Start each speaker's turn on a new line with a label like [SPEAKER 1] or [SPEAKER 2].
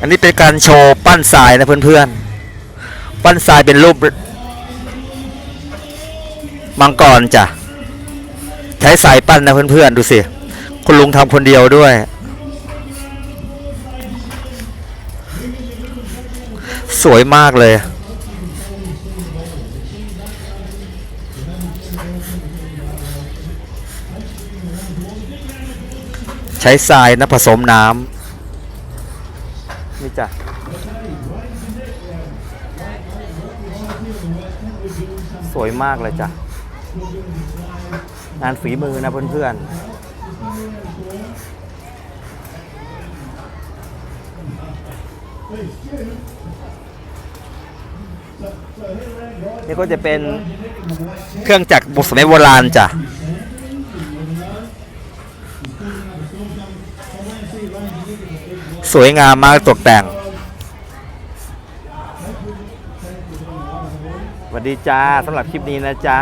[SPEAKER 1] อันนี้เป็นการโชว์ปั้นทรายนะเพื่อนๆ ปั้นทรายเป็นรูปมังกรจ้ะ ใช้สายปั้นนะเพื่อนๆ ดูสิ คุณลุงทำคนเดียวด้วย สวยมากเลยใช้ทรายนะผสมน้ำ นี่จ้ะสวยมากเลยจ้ะ งานฝีมือนะเพื่อนๆ นี่ก็จะเป็นเครื่องจักรบุกสมัยโบราณจ้ะ สวยงามมากตกแต่งสวัสดีจ้าสำหรับคลิปนี้นะจ๊ะ